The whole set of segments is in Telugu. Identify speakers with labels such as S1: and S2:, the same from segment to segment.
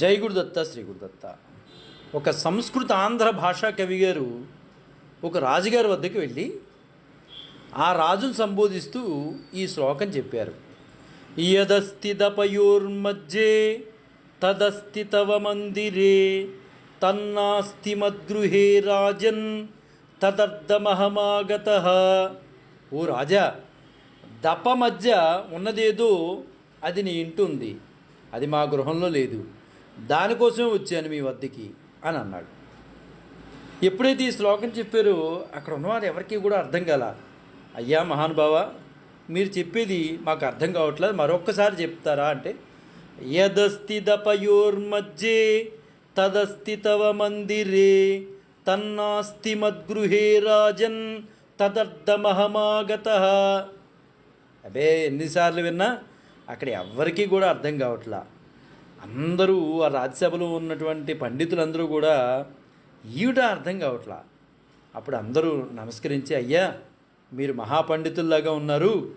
S1: జై గురుదత్త శ్రీ గురుదత్త. ఒక సంస్కృత ఆంధ్ర భాషా కవి గారు ఒక రాజుగారి వద్దకు వెళ్ళి ఆ రాజును సంబోధిస్తూ ఈ శ్లోకం చెప్పారు. యదస్థితపయోర్మధ్యే తదస్తి తవ మందిరే తన్నాస్తి మద్గృహే రాజన్ తదర్థమహమాగత ఓ రాజా దప మధ్య ఉన్నదేదో అది నీ ఇంటుంది. అది మా గృహంలో లేదు. దానికోసమే వచ్చాను మీ వద్దకి అని అన్నాడు. ఎప్పుడైతే ఈ శ్లోకం చెప్పారో అక్కడ ఉన్నవారు ఎవరికి కూడా అర్థం కాల. అయ్యా మహానుభావ మీరు చెప్పేది మాకు అర్థం కావట్లేదు మరొక్కసారి చెప్తారా అంటే యదస్తి దపయోర్మధ్యే తదస్తి తవ మందిరే తన్నాస్తి మద్గృహే రాజన్ తదర్థమహమాగత. అదే ఎన్నిసార్లు విన్నా అక్కడ ఎవ్వరికీ కూడా అర్థం కావట్లా. అందరూ ఆ రాజ్యసభలో ఉన్నటువంటి పండితులందరూ కూడా ఈవిడ అర్థం కావట్లా. అప్పుడు అందరూ నమస్కరించి అయ్యా మీరు మహాపండితుల్లాగా ఉన్నారు.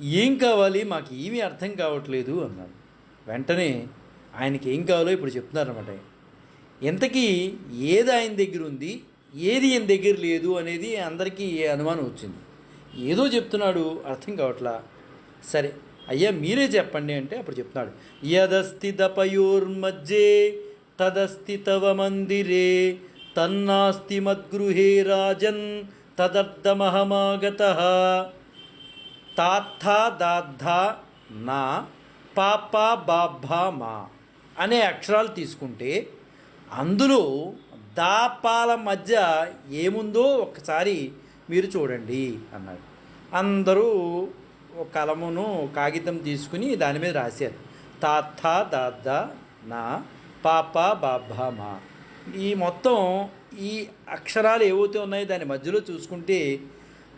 S1: ఏం కావాలి? మాకు ఏమీ అర్థం కావట్లేదు అన్నారు. వెంటనే ఆయనకి ఏం కావాలో ఇప్పుడు చెప్తున్నారన్నమాట. ఇంతకీ ఏది ఆయన దగ్గర ఉంది? ఏది ఈయన దగ్గర లేదు? అనేది అందరికీ అనుమానం వచ్చింది. ఏదో చెప్తున్నాడు అర్థం కావట్లా. సరే అయ్యా మీరే చెప్పండి అంటే అప్పుడు చెప్తున్నాడు. యదస్తి దపయోర్మధ్యే తదస్తి తవ మందిరే తన్నాస్తి మద్గృహే రాజన్ తదర్థమహమాగత. తాత్థా దాద్ధ నా పాప బాభా మా అనే అక్షరాలు తీసుకుంటే అందులో దాపాల మధ్య ఏముందో ఒకసారి మీరు చూడండి అన్నాడు. అందరూ కలమును కాగితం తీసుకుని దాని మీద రాశారు. తాత దాద నా పాప బాబా మా. ఈ మొత్తం ఈ అక్షరాలు ఏవైతే ఉన్నాయో దాని మధ్యలో చూసుకుంటే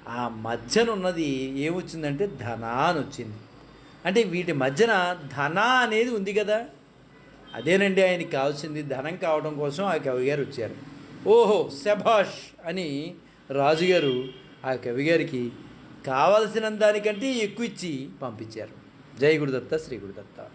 S1: ఆ మధ్యన ఉన్నది ఏమొచ్చిందంటే ధన అని వచ్చింది అంటే వీటి మధ్యన ధన అనేది ఉంది కదా. అదేనండి ఆయనకి కావాల్సింది. ధనం కావడం కోసం ఆ కవి గారు వచ్చారు. ఓహో శభాష్ అని రాజుగారు ఆ కవి గారికి కావలసిన దానికంటే ఎక్కువ ఇచ్చి పంపించారు. జై గురుదత్త శ్రీ గురుదత్త.